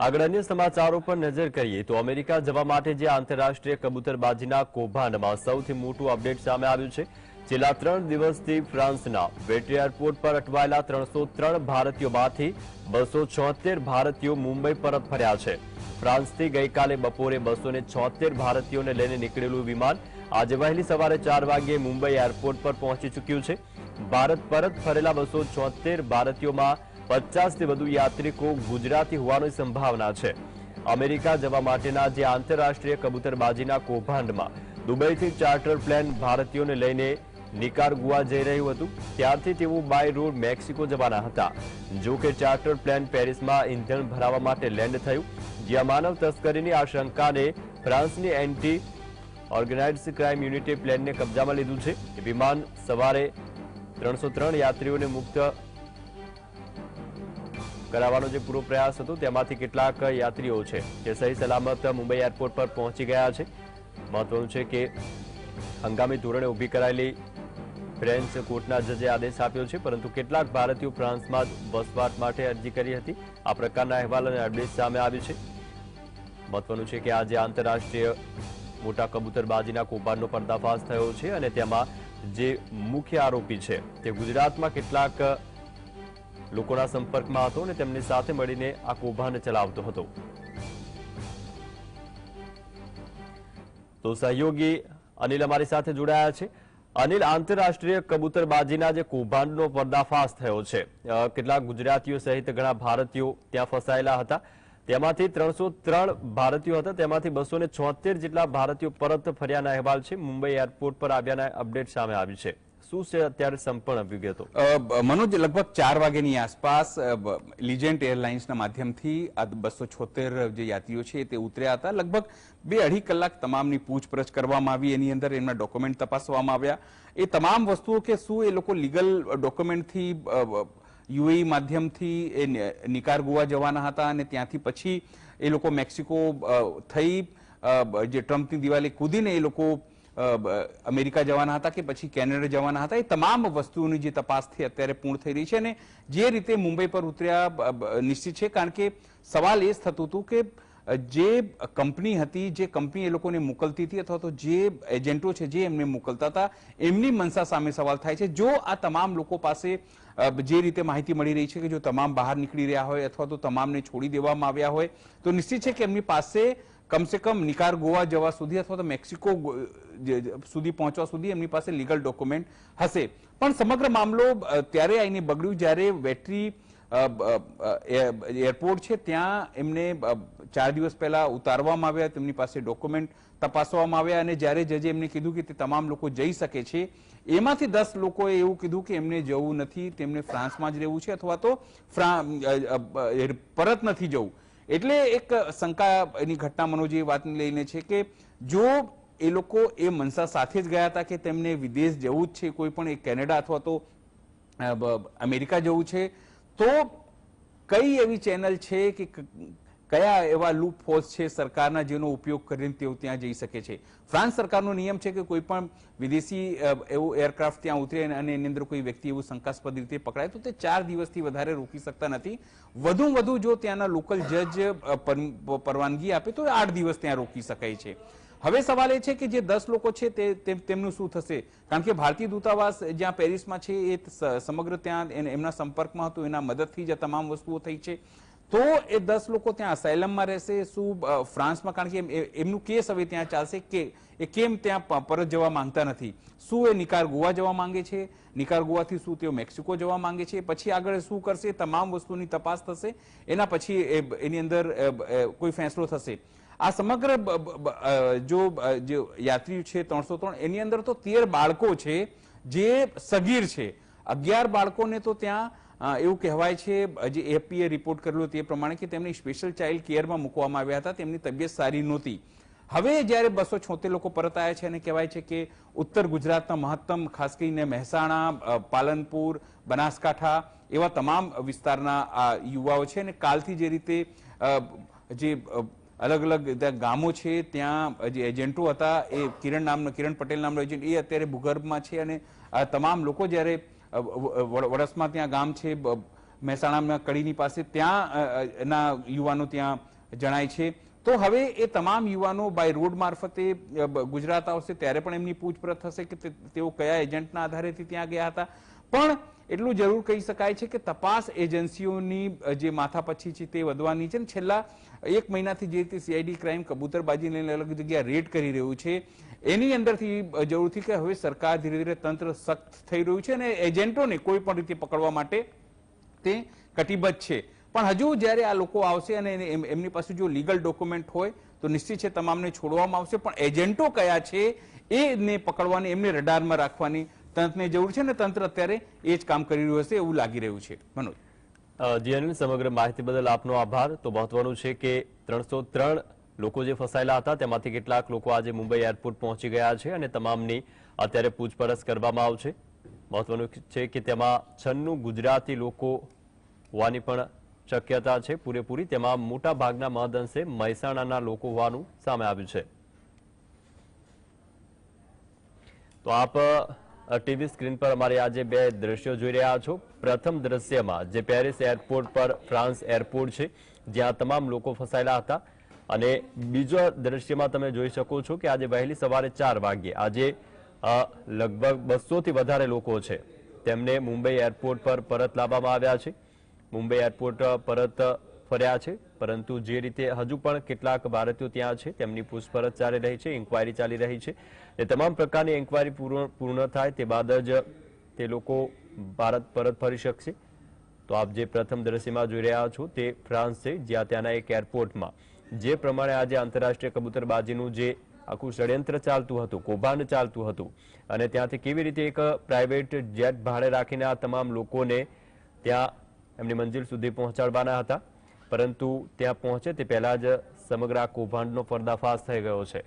આગળ અન્ય સમાચારો પર નજર કરીએ તો અમેરિકા જવા માટે જે આંતરરાષ્ટ્રીય કબૂતરબાજીના કૌભાંડમાં સૌથી મોટું અપડેટ સામે આવ્યું છે, છેલ્લા ત્રણ દિવસથી ફ્રાન્સના વેટ્રી એરપોર્ટ પર અટવાયેલા ત્રણસો ત્રણ ભારતીયોમાંથી બસો છોતેર ભારતીયો મુંબઈ પરત ફર્યા છે. ફ્રાન્સથી ગઈકાલે બપોરે બસો છોતેર ભારતીયોને લઈને નીકળેલું વિમાન આજે વહેલી સવારે ચાર વાગ્યે મુંબઈ એરપોર્ટ પર પહોંચી ચૂક્યું છે. ભારત પરત ફરેલા બસો છોતેર ભારતીયોમાં પચાસથી વધુ યાત્રિકો ગુજરાતી હોવાની સંભાવના છે. અમેરિકા જવા માટેના જે આંતરરાષ્ટ્રીય કબૂતરબાજીના કૌભાંડમાં દુબઈથી ચાર્ટર પ્લેન ભારતીયોને લઈને નિકારગુઆ જઈ રહ્યું હતું, ત્યારથી તેઓ બાય રોડ મેક્સિકો જવાના હતા. જો કે ચાર્ટર પ્લેન પેરિસમાં ઇંધણ ભરાવા માટે લેન્ડ થયું, જ્યાં માનવ તસ્કરીની આશંકાને ફ્રાન્સની એન્ટી ઓર્ગેનાઇઝ્ડ ક્રાઇમ યુનિટે પ્લેનને કબજામાં લીધું છે. એ વિમાન સવારે ત્રણસો ત્રણ યાત્રીઓને મુક્ત કરાવવાનો જે પૂરો પ્રયાસ હતો, તેમાંથી કેટલાક યાત્રીઓ છે, જે સહી સલામત મુંબઈ એરપોર્ટ પર પહોંચી ગયા છે. મહત્વનું છે કે હંગામી ધોરણે ઊભી કરાયેલી ફ્રેન્ચ કોર્ટના જજે આદેશ આપ્યો છે, પરંતુ કેટલાક ભારતીયો ફ્રાન્સમાં વસવાટ માટે અરજી કરી હતી. આ પ્રકારના અહેવાલ અને અપડેટ સામે આવી છે. મહત્વનું છે કે આજે આંતરરાષ્ટ્રીય મોટા કબૂતરબાજીના કૌભાંડનો પર્દાફાશ થયો છે અને તેમાં જે મુખ્ય આરોપી છે, તે ગુજરાતમાં કેટલાક લોકોના સંપર્કમાં હતો અને તેમની સાથે મળીને આ કૌભાંડ ચલાવતો હતો. તો સહયોગી અનિલ અમારી સાથે જોડાયા છે. અનિલ, આંતરરાષ્ટ્રીય કબૂતરબાજીના જે કૌભાંડનો પર્દાફાશ થયો છે કેટલાક ગુજરાતીઓ સહિત ઘણા ભારતીયો ત્યાં ફસાયેલા હતા. તેમાંથી ત્રણસો ત્રણ ભારતીયો હતા, તેમાંથી બસો જેટલા ભારતીયો પરત ફર્યાના અહેવાલ છે. મુંબઈ એરપોર્ટ પર આવ્યાના અપડેટ સામે આવી છે. શું છે અત્યારે સંપૂર્ણ વિગતો મનોજ, લગભગ ચાર વાગ્યાની આસપાસ લિજેન્ટ એરલાઇન્સના માધ્યમથી આ બસો છોતેર જે યાત્રીઓ છે તે ઉતર્યા હતા. લગભગ બે અઢી કલાક તમામની પૂછપરછ કરવામાં આવી. એની અંદર એમના ડોક્યુમેન્ટ તપાસવામાં આવ્યા. એ તમામ વસ્તુઓ કે શું એ લોકો લીગલ ડોક્યુમેન્ટથી યુએઈ માધ્યમથી એ નિકાર નિકારગુઆ જવાના હતા અને ત્યાંથી પછી એ લોકો મેક્સિકો થઈ જે ટ્રમ્પની દિવાળી કૂદીને એ લોકો અમેરિકા જવાના હતા કે પછી કેનેડા જવાના હતા, એ તમામ વસ્તુઓની જે તપાસથી અત્યારે પૂર્ણ થઈ રહી છે અને જે રીતે મુંબઈ પર ઉતર્યા નિશ્ચિત છે કારણ કે સવાલ એ જ થતું હતું કે જે કંપની હતી, જે કંપની એ લોકોને મોકલતી હતી અથવા તો જે એજન્ટો છે જે એમને મોકલતા હતા, એમની મનસા સામે સવાલ થાય છે. જો આ તમામ લોકો પાસે જે રીતે માહિતી મળી રહી છે કે જો તમામ બહાર નીકળી રહ્યા હોય અથવા તો તમામને છોડી દેવામાં આવ્યા હોય, તો નિશ્ચિત છે કે એમની પાસે કમસે કમ નિકાર ગોવા જવા સુધી અથવા તો મેક્સિકો સુધી પહોંચવા સુધી એમની પાસે લીગલ ડોક્યુમેન્ટ હશે. પણ સમગ્ર મામલો ત્યારે આવીને બગડ્યું જ્યારે વેટરી એરપોર્ટ છે, ત્યાં એમને ચાર દિવસ પહેલા ઉતારવામાં આવ્યા, તેમની પાસે ડોક્યુમેન્ટ તપાસવામાં આવ્યા અને જ્યારે જજે એમને કીધું કે તે તમામ લોકો જઈ શકે છે, એમાંથી દસ લોકોએ એવું કીધું કે એમને જવું નથી, તેમને ફ્રાન્સમાં જ રહેવું છે અથવા તો પરત નથી જવું. એટલે એક શંકા એની ઘટના મનોજી વાતને લઈને છે કે જો એ લોકો એ મનસા સાથે જ ગયા હતા કે તેમને વિદેશ જવું જ છે, કોઈ પણ એ કેનેડા અથવા તો અમેરિકા જવું છે, તો કઈ એવી ચેનલ છે ક- કયા એવા લૂપ હોલ્સ છે સરકારના જેનો ઉપયોગ કરીને તેઓ ત્યાં જઈ શકે છે? ફ્રાન્સ સરકારનો નિયમ છે કે કોઈ પણ વિદેશી એવું એરક્રાફ્ટ ત્યાં ઉતરે અને- એની અંદર કોઈ વ્યક્તિ એવું શંકાસ્પદ રીતે પકડાય, તો તે ચાર દિવસથી વધારે રોકી શકતા નથી. વધુ વધુ જો ત્યાંના લોકલ જજ પર- પરવાનગી આપે, તો આઠ દિવસ ત્યાં રોકી શકાય છે. હવે સવાલ એ છે કે જે દસ લોકો છે તે તેમનું શું થશે? કારણ કે ભારતીય દૂતાવાસ જ્યાં પેરિસમાં છે એ સમગ્ર ત્યાં એમના સંપર્કમાં હતું, એના મદદથી જ તમામ વસ્તુઓ થઈ છે. તો એ દસ લોકો ત્યાં અસાયલમમાં રહેશે, શું ફ્રાન્સમાં? કારણ કે એમનું કેસ હવે ત્યાં ચાલશે કે, એ કેમ ત્યાં પરત જવા માંગતા નથી? શું એ નિકાર ગોવા જવા માંગે છે? નિકાર ગોવાથી શું તેઓ મેક્સિકો જવા માંગે છે? પછી આગળ શું કરશે? તમામ વસ્તુની તપાસ થશે. એના પછી એની અંદર કોઈ ફેંસલો થશે. આ સમગ્ર જો યાત્રીઓ છે, ત્રણસો ત્રણ, એની અંદર તો તેર બાળકો છે, જે સગીર છે. અગિયાર બાળકોને તો ત્યાં એવું કહેવાય છે જે એપીએ રિપોર્ટ કરેલો તે પ્રમાણે કે તેમને સ્પેશિયલ ચાઇલ્ડ કેરમાં મૂકવામાં આવ્યા હતા, તેમની તબિયત સારી નહોતી. હવે જ્યારે બસો છોતેર લોકો પરત આવ્યા છે અને કહેવાય છે કે ઉત્તર ગુજરાતના મહત્તમ, ખાસ કરીને મહેસાણા પાલનપુર, બનાસકાંઠા એવા તમામ વિસ્તારના આ યુવાઓ છે અને કાલથી જે રીતે જે અલગ અલગ ગામો છે, ત્યાં જે એજન્ટો હતા, એ કિરણ નામનો, કિરણ પટેલ નામનો એજન્ટ એ અત્યારે ભૂગર્ભમાં છે અને તમામ લોકો જ્યારે વડસમાં ત્યાં ગામ છે મહેસાણામાં કડીની પાસે. ત્યાં ના યુવાનો ત્યાં જણાય છે. તો હવે એ તમામ યુવાનો બાય રોડ મારફતે ગુજરાત આવશે, ત્યારે પણ એમની પૂછપરછ થશે કે તેઓ કયા એજન્ટના આધારેથી ત્યાં ગયા હતા. પણ એટલું જરૂર કહી શકાય છે કે તપાસ એજન્સીઓની જે માથાપછી છે તે વધવાની છે ને છેલ્લા એક મહિનાથી જે રીતે સીઆઈડી ક્રાઇમ કબૂતરબાજીને અલગ જગ્યાએ રેડ કરી રહ્યું છે, એની અંદરથી જરૂરથી કે હવે સરકાર ધીરે ધીરે તંત્ર સખ્ત થઈ રહ્યું છે અને એજન્ટોને કોઈ પણ રીતે પકડવા માટે તે કટિબદ્ધ છે. પણ હજુ જ્યારે આ લોકો આવશે અને એમની પાસે જો લીગલ ડોક્યુમેન્ટ હોય, તો નિશ્ચિત છે તમામને છોડવામાં આવશે, પણ એજન્ટો કયા છે, એને પકડવાની, એમને રડારમાં રાખવાની તંત્રને જરૂર છે ને તંત્ર અત્યારે એ જ કામ કરી રહ્યું હશે એવું લાગી રહ્યું છે. મનોજ. જી અનિલ સમગ્ર માહિતી બદલ આપનો આભાર. તો મહત્વનું છે કે ત્રણસો ત્રણ લોકો જે ફસાયેલા હતા, તેમાંથી કેટલાક લોકો આજે મુંબઈ એરપોર્ટ પહોંચી ગયા છે અને તમામની અત્યારે પૂછપરછ કરવામાં આવશે. મહત્વનું છે કે તેમાં છન્નું ગુજરાતી લોકો હોવાની પણ શક્યતા છે પૂરેપૂરી. તેમાં મોટા ભાગના મહદઅંશે મહેસાણાના લોકો હોવાનું સામે આવ્યું છે. તો આપ ટીવી સ્ક્રીન પર અમારે આજે બે દ્રશ્યો જોઈ રહ્યા છો. પ્રથમ દ્રશ્યમાં જે પેરિસ એરપોર્ટ પર ફ્રાન્સ એરપોર્ટ છે, જ્યાં તમામ લોકો ફસાયેલા હતા. અને બીજો દ્રશ્યમાં તમે જોઈ શકો છો કે આજે વહેલી સવારે ચાર વાગ્યે આજે લગભગ બસોથી વધારે લોકો છે. તેમને મુંબઈ એરપોર્ટ પર પરત લાવવામાં આવ્યા છે. મુંબઈ એરપોર્ટ પરત ફર્યા છે, પરંતુ જે રીતે હજુ પણ કેટલાક ભારતીયો ત્યાં છે, તેમની પૂછપરછ ચાલી રહી છે, ઇન્કવાયરી ચાલી રહી છે. એ તમામ પ્રકારની ઇન્કવાયરી પૂર્ણ થાય તે બાદ જ તે લોકો ભારત પરત ફરી શકશે. તો આપ જે પ્રથમ દ્રશ્યમાં જોઈ રહ્યા છો તે ફ્રાન્સ છે, જ્યાં ત્યાંના એક એરપોર્ટમાં. જે પ્રમાણે આજે આંતરરાષ્ટ્રીય કબૂતરબાજીનું જે આખું ષડયંત્ર ચાલતું હતું, કૌભાંડ ચાલતું હતું, અને ત્યાંથી કેવી રીતે એક પ્રાઇવેટ જેટ ભાડે રાખીને આ તમામ લોકોને ત્યાં એમની મંજિલ સુધી પહોંચાડવાના હતા પરંતુ ત્યાં પહોંચે તે પહેલા જ સમગ્ર આ કૌભાંડનો પર્દાફાશ થઈ ગયો છે.